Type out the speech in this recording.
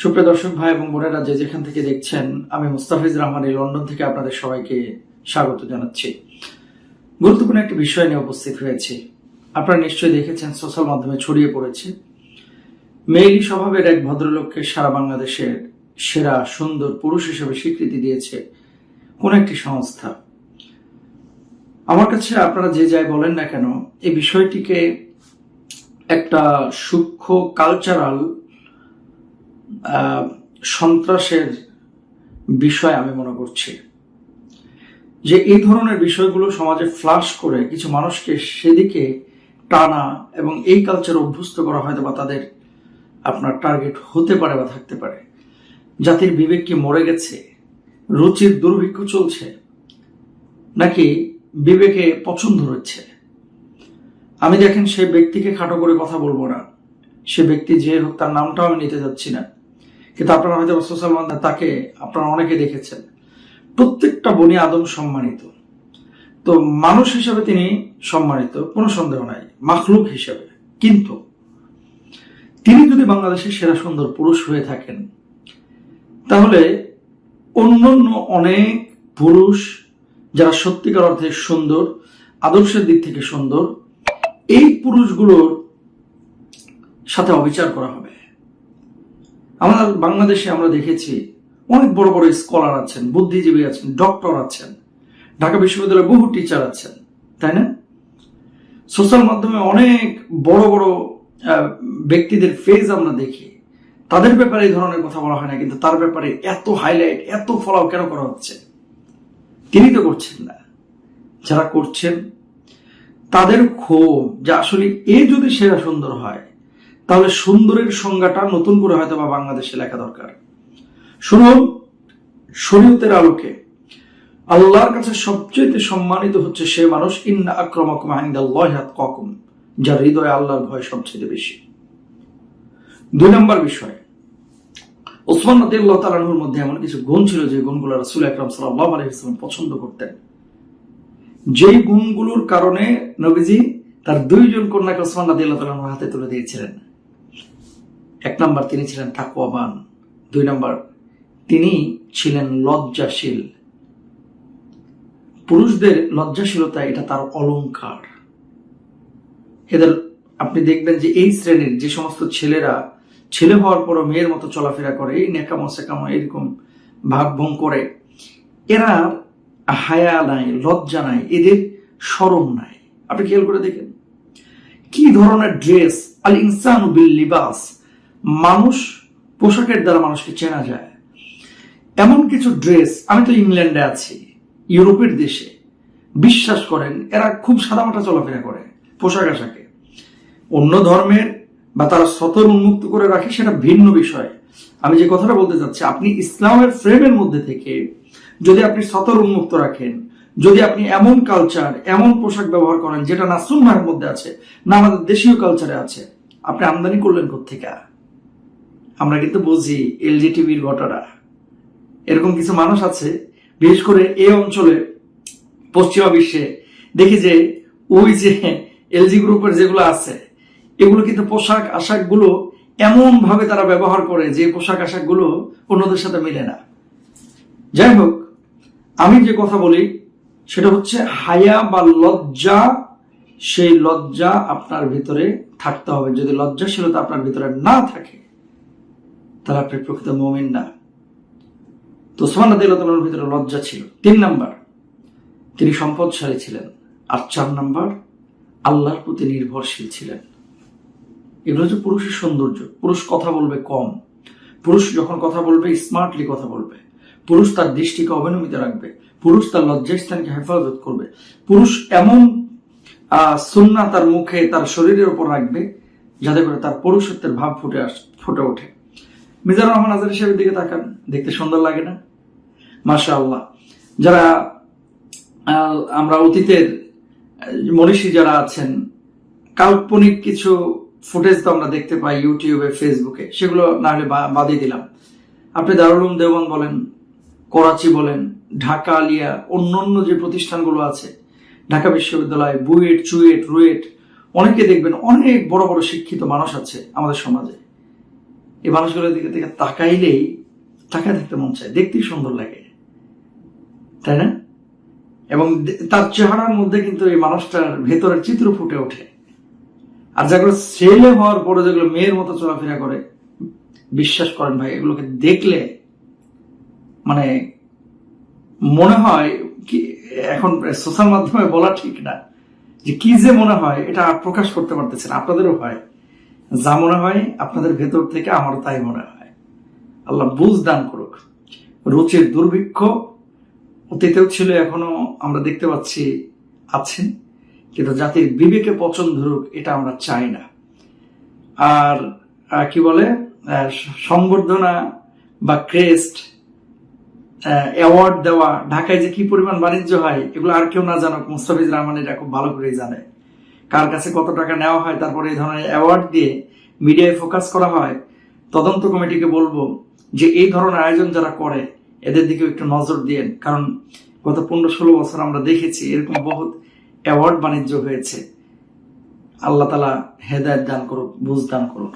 সুপ্রিয় দর্শক ভাই এবং বোনেরা, যে যেখান থেকে দেখছেন, আমি মুস্তাফিজ রহমান এই লন্ডন থেকে আপনাদের সবাইকে স্বাগত জানাচ্ছি। গুরুত্বপূর্ণ একটি বিষয় নিয়ে উপস্থিত হয়েছি। আপনারা নিশ্চয়ই দেখেছেন, সোশ্যাল মাধ্যমে ছড়িয়ে পড়েছে। মেইলি স্বভাবের এক ভদ্রলোককে সারা বাংলাদেশের সেরা, সুন্দর পুরুষ হিসেবে স্বীকৃতি দিয়েছে কোন একটি সংস্থা। আমার কাছে আপনারা যে যাই বলেন না কেন, এই বিষয়টিকে একটা সূক্ষ্ম কালচারাল সন্ত্রাসের বিষয় আমি মনে করছি। যে এই ধরনের বিষয়গুলো সমাজে ফ্লাশ করে কিছু মানুষকে সেদিকে টানা এবং এই কালচার অভ্যস্ত করা হয়তো বা তাদের আপনার টার্গেট হতে পারে বা থাকতে পারে। জাতির বিবেক কি মরে গেছে? রুচির দুর্ভিক্ষ চলছে? নাকি বিবেকে পছন্দ হচ্ছে? আমি দেখেন সেই ব্যক্তিকে খাটো করে কথা বলব না। সে ব্যক্তি যে হোক তার নামটাও আমি নিতে যাচ্ছি না। কিন্তু আপনারা হয়তো সোশ্যাল মিডিয়া তাকে আপনারা অনেকে দেখেছেন। প্রত্যেকটা বনি আদম সম্মানিত। তো মানুষ হিসেবে তিনি সম্মানিত, কোনো সন্দেহ নাই, মাখলুক হিসেবে। কিন্তু তিনি যদি বাংলাদেশের সেরা সুন্দর পুরুষ হয়ে থাকেন, তাহলে অন্যান্য অনেক পুরুষ যারা সত্যিকার অর্থে সুন্দর, আদর্শের দিক থেকে সুন্দর, এই পুরুষগুলোর সাথে অবিচার করা হবে। আমরা বাংলাদেশে আমরা দেখেছি অনেক বড় বড় স্কলার আছেন, বুদ্ধিজীবী আছেন ডক্টর আছেন, ঢাকা বিশ্ববিদ্যালয়ে বহু টিচার আছেন, তাই না? সোশ্যাল মাধ্যমে অনেক বড় বড় ব্যক্তিদের ফেজ আমরা দেখি। তাদের ব্যাপারে এই ধরনের কথা বলা হয় না, কিন্তু তার ব্যাপারে এত হাইলাইট এত ফলাও কেন করা হচ্ছে? তিনি তো করছেন না। যারা করছেন, তাদের ক্ষোভ যে আসলে এ যদি সেরা সুন্দর হয় তাহলে সুন্দরের সংজ্ঞাটা নতুন করে হয়তো বা বাংলাদেশে লেখা দরকার। শুনুন, শরীয়তের আলোকে আল্লাহর কাছে সবচেয়ে সম্মানিত হচ্ছে সে মানুষ, ইন্না আক্রমকুম আইন্দাল্লাহি আতকাকুম যার হৃদয়ে আল্লাহর ভয় সবচেয়ে বেশি। দুই নম্বর বিষয় ওসমান রাদিয়াল্লাহু তাআলার মধ্যে এমন কিছু গুণ ছিল যে গুণগুলো রাসূল আকরাম সাল্লাল্লাহু আলাইহি ওয়াসাল্লাম পছন্দ করতেন। যেই গুণগুলোর কারণে নবীজি তার দুইজন কন্যাকে ওসমান রাদিয়াল্লাহু তাআলার হাতে তুলে দিয়েছিলেন। এক নম্বর তিনি ছিলেন তাকওয়াবান, দুই নম্বর তিনি ছিলেন লজ্জাশীল। পুরুষদের লজ্জাশীলতা এটা তার অলংকার। এদের আপনি দেখবেন যে এই শ্রেণির যে সমস্ত ছেলেরা ছেলে হওয়ার পরও মেয়ের মতো চলাফেরা করে, এই নেকামো সেকামো এরকম ভাবভং করে, এরা হায়া নাই, লজ্জা নাই, এদের সরম নাই। আপনি খেয়াল করে দেখেন। কি ধরনের ড্রেস? আল ইনসান বিল লিবাস মানুষ পোশাকের দ্বারা মানুষকে চেনা যায়। এমন কিছু ড্রেস, আমি তো ইংল্যান্ডে আছি, ইউরোপের দেশে, বিশ্বাস করেন, এরা খুব সাদামাটা চলাফেরা করে, পোশাক আশাকে। অন্য ধর্মের বা তারা সতর উন্মুক্ত করে রাখে, সেটা ভিন্ন বিষয়। আমি যে কথাটা বলতে চাচ্ছি, আপনি ইসলামের ফ্রেমের মধ্যে থেকে যদি আপনি সতর উন্মুক্ত রাখেন, যদি আপনি এমন কালচার এমন পোশাক ব্যবহার করেন, যেটা না সুন্নাহের মধ্যে আছে, না আমাদের দেশীয় কালচারে আছে, আপনি আমদানি করলেন কোথেকে আমরা কিন্তু বুঝি এলজি টিভির ঘটনা। এরকম কিছু মানুষ আছে, বিশেষ করে এই অঞ্চলে, পশ্চিমা বিশ্বে। দেখি যে, ওই যে এলজি গ্রুপের যেগুলো আছে, এগুলো কিন্তু পোশাক আশাকগুলো এমন ভাবে তারা ব্যবহার করে যে পোশাক আশাকগুলো অন্যদের সাথে মিলে না। যাই হোক, আমি যে কথা বলি, সেটা হচ্ছে হায়া বা লজ্জা, সেই লজ্জা আপনার ভিতরে থাকতে হবে। যদি লজ্জাশীলতা আপনার ভিতরে না থাকে তাহলে আপনি প্রকৃত মমিন না। তো ওসমান আদিল্লাহর ভিতরে লজ্জা ছিল। তিন নাম্বার, তিনি সম্পদশালী ছিলেন। আর চার নাম্বার, আল্লাহর প্রতি নির্ভরশীল ছিলেন। এগুলো হচ্ছে পুরুষের সৌন্দর্য। পুরুষ কথা বলবে কম। পুরুষ যখন কথা বলবে স্মার্টলি কথা বলবে। পুরুষ তার দৃষ্টিকে অবনমিত রাখবে। পুরুষ তার লজ্জাস্থানকে হেফাজত করবে। পুরুষ এমন সুন্না তার মুখে, তার শরীরের উপর রাখবে, যাতে করে তার পুরুষত্বের ভাব ফুটে আস, ফুটে ওঠে। মিজানুর রহমান আজার হিসেবের দিকে তাকান, দেখতে সুন্দর লাগে না? মাশা আল্লাহ যারা আমরা অতীতের মনীষী যারা আছেন, কাল্পনিক কিছু ফুটেজ তো আমরা দেখতে পাই ইউটিউবে, ফেসবুকে, সেগুলো না হলে বাদই দিলাম। আপনি দারুল উলুম দেওবন্দ বলেন, করাচি বলেন, ঢাকা আলিয়া, অন্যান্য যে প্রতিষ্ঠানগুলো আছে, ঢাকা বিশ্ববিদ্যালয়, বুয়েট, চুয়েট, রুয়েট, অনেকে দেখবেন অনেক বড় বড় শিক্ষিত মানুষ আছে আমাদের সমাজে। এই মানুষগুলোর দিকে থেকে তাকাইলেই তাকায় দেখতে মন চায়। দেখতেই সুন্দর লাগে। তাই না? এবং তার চেহারার মধ্যে কিন্তু এই মানুষটার ভেতরের চিত্র ফুটে ওঠে। আর যেগুলো ছেলে হওয়ার পরে যেগুলো মেয়ের মতো চলাফেরা করে, বিশ্বাস করেন ভাই, এগুলোকে দেখলে মানে মনে হয় কি, এখন সোশ্যাল মাধ্যমে বলা ঠিক না যে কি যে মনে হয়, এটা প্রকাশ করতে পারতেছেন আপনাদেরও হয়। যা মনে হয় আপনাদের ভেতর থেকে আমার তাই মনে হয়। আল্লাহ বুঝ দান করুক। রুচির দুর্ভিক্ষ অতীতেও ছিল, এখনও আমরা দেখতে পাচ্ছি আছেন কিন্তু জাতির বিবেকে পছন্দ ধরুক, এটা আমরা চাই না। আর কি বলে সংবর্ধনা বা ক্রেস্ট অ্যাওয়ার্ড দেওয়া, ঢাকায় যে কি পরিমাণ বাণিজ্য হয়, এগুলো আর কেউ না জানুক, মুস্তাফিজ রহমান এটা খুব ভালো করেই জানে। কার কাছে কত টাকা নেওয়া হয়, তারপরে এই ধরনের অ্যাওয়ার্ড দিয়ে মিডিয়ায় ফোকাস করা হয়, তদন্ত কমিটিকে বলব যে এই ধরনের আয়োজন যারা করে, এদের দিকে একটু নজর দিয়েন। কারণ গত পনেরো ষোলো বছর আমরা দেখেছি এরকম বহুত অ্যাওয়ার্ড বাণিজ্য হয়েছে। আল্লাহ তালা হেদায়ত দান করুক, বুঝ দান করুক।